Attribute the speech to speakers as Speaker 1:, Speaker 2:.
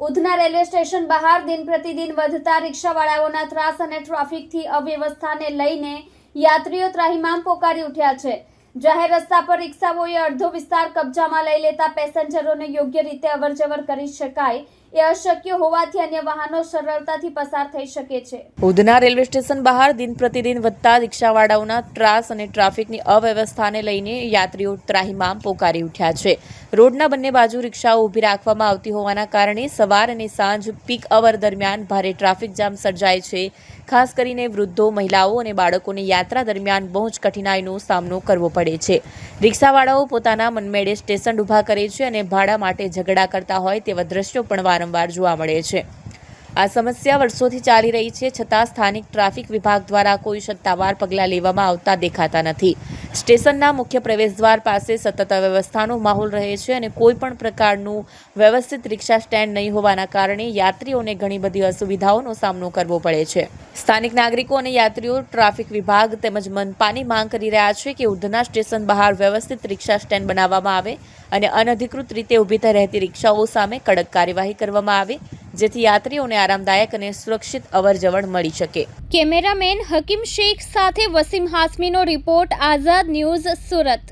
Speaker 1: Udhna railway station બહાર દિન પ્રતિદિન વધતા રિક્ષાવાળાઓના ત્રાસ અને ટ્રાફિકથી અવ્યવસ્થાને લઈને યાત્રીઓ ત્રાહિમામ પોકારી ઉઠ્યા છે. જાહેર રસ્તા પર રિક્ષાઓએ અડધો વિસ્તાર કબજામાં લઈ લેતા પેસેન્જરોને યોગ્ય રીતે અવરજવર કરી શકાય એ અશક્ય હોવાથી અન્ય વાહનો સરળતાથી પસાર થઈ શકે છે.
Speaker 2: ઉધના રેલવે સ્ટેશન બહાર દિન પ્રતિદિન વધતા રિક્ષાવાળાઓના ત્રાસ અને ટ્રાફિકની અવ્યવસ્થાને લઈને યાત્રીઓ ત્રાહિમામ પોકારી ઉઠ્યા છે. રોડના બંને બાજુ રિક્ષાઓ ઊભી રાખવામાં આવતી હોવાના કારણે સવાર અને સાંજ પીક અવર દરમિયાન ભારે ટ્રાફિક જામ સર્જાય છે. ખાસ કરીને વૃદ્ધો, મહિલાઓ અને બાળકોને યાત્રા દરમિયાન બહુ જ કઠિનાઈનો સામનો કરવો પડે છે. રિક્ષાવાળાઓ પોતાના મનમેળે સ્ટેશન ઊભા કરે છે અને ભાડા માટે ઝઘડા કરતા હોય તેવા દ્રશ્યો પણ વારંવાર જોવા મળે છે. આ સમસ્યા વર્ષોથી ચાલી રહી છે છતાં સ્થાનિક ટ્રાફિક વિભાગ દ્વારા કોઈ સત્તાવાર પગલાં લેવામાં આવતા દેખાતા નથી. સ્ટેશનના મુખ્ય પ્રવેશદ્વાર પાસે સતત અવ્યવસ્થાનો માહોલ રહે છે અને કોઈ પણ પ્રકારનું વ્યવસ્થિત રિક્ષા સ્ટેન્ડ નહીં હોવાના કારણે યાત્રીઓને ઘણી બધી અસુવિધાઓનો સામનો કરવો પડે છે. સ્થાનિક નાગરિકો અને યાત્રીઓ ટ્રાફિક વિભાગ તેમજ મનપાની માંગ કરી રહ્યા છે કે ઉધના સ્ટેશન બહાર વ્યવસ્થિત રિક્ષા સ્ટેન્ડ બનાવવામાં આવે અને અનધિકૃત રીતે ઊભી રહેતી રિક્ષાઓ સામે કડક કાર્યવાહી કરવામાં આવે. જેથી યાત્રીઓને આરામદાયક અને સુરક્ષિત અવરજવર મળી શકે.
Speaker 1: કેમેરામેન હકીમ શેખ સાથે વસીમ હાસમીનો રિપોર્ટ, આઝાદ ન્યૂઝ સુરત.